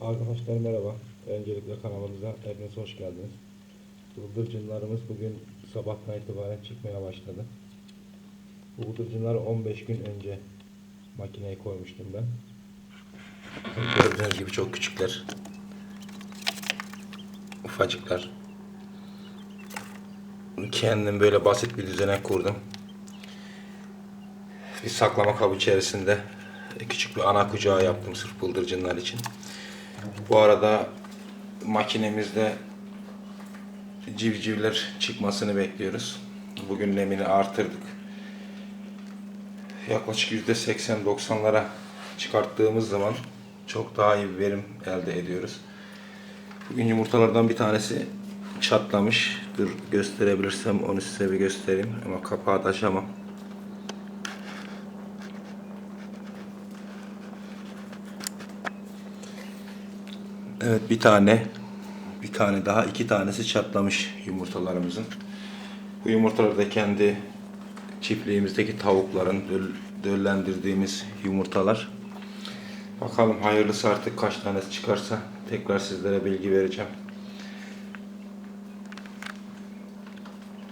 Arkadaşlar merhaba. Öncelikle kanalımıza hepiniz hoş geldiniz. Bıldırcınlarımız bugün sabahtan itibaren çıkmaya başladı. Bu bıldırcınları 15 gün önce makineye koymuştum ben. Gördüğünüz gibi çok küçükler. Ufacıklar. Kendim böyle basit bir düzenek kurdum. Bir saklama kabı içerisinde küçük bir ana kucağı yaptım sırf bıldırcınlar için. Bu arada makinemizde civcivler çıkmasını bekliyoruz. Bugün nemini artırdık. Yaklaşık %80-90'lara çıkarttığımız zaman çok daha iyi bir verim elde ediyoruz. Bugün yumurtalardan bir tanesi çatlamış. Dur gösterebilirsem onu size bir göstereyim ama kapağı da açamam. Evet bir tane bir tane daha iki tanesi çatlamış yumurtalarımızın. Bu yumurtalar da kendi çiftliğimizdeki tavukların döl- döllendirdiğimiz yumurtalar. Bakalım hayırlısı artık kaç tanesi çıkarsa tekrar sizlere bilgi vereceğim.